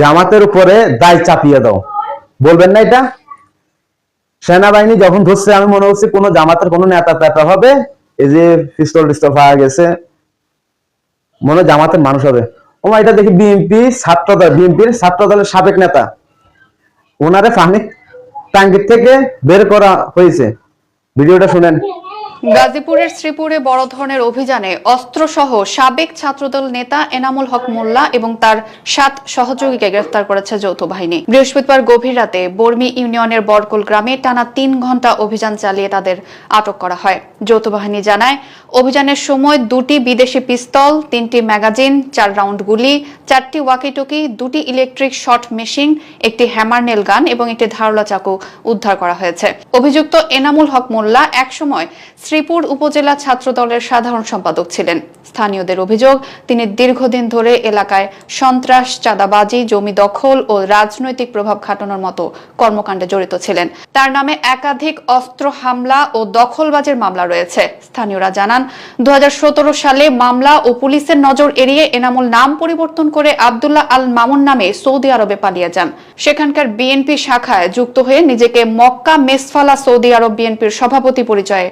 জামাতের উপরে দায় চাপিয়ে দাও। বলবেন না এটা? সেনাবাহিনী যখন ধরছে, আমি মনে হচ্ছে কোন জামাতের কোন নেতা পেতা হবে, এই যে পিস্তল টিস্তল পাওয়া গেছে, মনে জামাতের মানুষ হবে। ও এটা দেখি বিএনপি ছাত্র দল বিএনপির ছাত্র দলের সাবেক নেতা। ওনারে পানি টাঙ্গির থেকে বের করা হয়েছে। ভিডিওটা শুনেন। গাজীপুরের শ্রীপুরে বড় ধরনের অভিযানে অস্ত্রসহ সাবেক ছাত্রদল নেতা এনামুল হক মোল্লা এবং তার সাত সহযোগীকে গ্রেফতার করেছে যৌথ বাহিনী। বৃহস্পতিবার গভীর রাতে বর্মি ইউনিয়নের বরকুল গ্রামে টানা তিন ঘণ্টা অভিযান চালিয়ে তাদের আটক করা হয়। যৌথ বাহিনী জানায়, অভিযানের সময় দুটি বিদেশি পিস্তল, তিনটি ম্যাগাজিন, চার রাউন্ড গুলি, চারটি ওয়াকিটকি, দুটি ইলেকট্রিক শর্ট মেশিন, একটি হ্যামার নেল গান এবং একটি ধারলা চাকু উদ্ধার করা হয়েছে। অভিযুক্ত এনামুল হক মোল্লা একসময় শ্রীপুর উপজেলা ছাত্র দলের সাধারণ সম্পাদক ছিলেন। স্থানীয়দের অভিযোগ, তিনি দীর্ঘদিন ধরে এলাকায় সন্ত্রাস, চাঁদাবাজি, জমি দখল ও রাজনৈতিক প্রভাব খাটানোর মতো কর্মকাণ্ডে জড়িত ছিলেন। তার নামে একাধিক অস্ত্র হামলা ও দখলবাজের মামলা রয়েছে। স্থানীয়রা জানান দু হাজার সতেরো সালে মামলা ও পুলিশের নজর এড়িয়ে এনামুল নাম পরিবর্তন করে আবদুল্লাহ আল মামুন নামে সৌদি আরবে পালিয়ে যান। সেখানকার বিএনপি শাখায় যুক্ত হয়ে নিজেকে মক্কা মেসফালা সৌদি আরব বিএনপির সভাপতি পরিচয়ে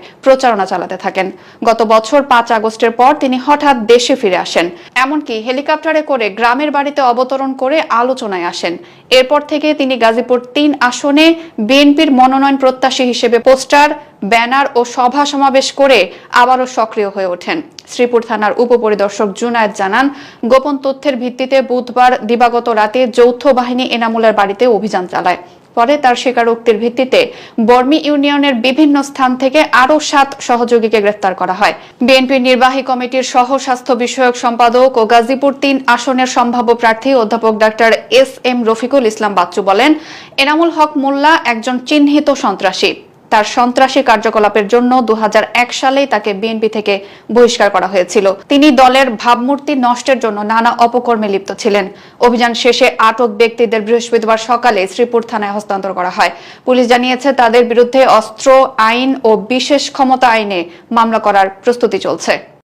প্রচারণা চালাতে থাকেন। গত বছর পাঁচ আগস্টের পর তিনি হঠাৎ দেশে ফিরে আসেন। এমনকি হেলিকপ্টারে করে গ্রামের বাড়িতে অবতরণ করে আলোচনায় আসেন। এরপর থেকে তিনি গাজীপুর তিন আসনে বিএনপির মনোনয়ন প্রত্যাশী হিসেবে পোস্টার, ব্যানার ও সভা সমাবেশ করে আবারও সক্রিয় হয়ে ওঠেন। শ্রীপুর থানার উপপরিদর্শক জুনায়েদ জানান, গোপন তথ্যের ভিত্তিতে বুধবার দিবাগত রাতে যৌথ বাহিনী এনামুলের বাড়িতে অভিযান চালায়। পরে তার স্বীকারোক্তির ভিত্তিতে বর্মি ইউনিয়নের বিভিন্ন স্থান থেকে আরও সাত সহযোগীকে গ্রেফতার করা হয়। বিএনপির নির্বাহী কমিটির সহ স্বাস্থ্য বিষয়ক সম্পাদক ও গাজীপুর তিন আসনের সম্ভাব্য প্রার্থী অধ্যাপক doctor S M Rafiqul Islam Bachchu বলেন, এনামুল হক মোল্লা একজন চিহ্নিত সন্ত্রাসী। তার সন্ত্রাসী কার্যকলাপের জন্য দু সালে তাকে বিএনপি থেকে বহিষ্কার করা হয়েছিল। তিনি দলের ভাবমূর্তি নষ্টের জন্য নানা অপকর্মে লিপ্ত ছিলেন। অভিযান শেষে আটক ব্যক্তিদের বৃহস্পতিবার সকালে শ্রীপুর থানায় হস্তান্তর করা হয়। পুলিশ জানিয়েছে, তাদের বিরুদ্ধে অস্ত্র, আইন ও বিশেষ ক্ষমতা আইনে মামলা করার প্রস্তুতি চলছে।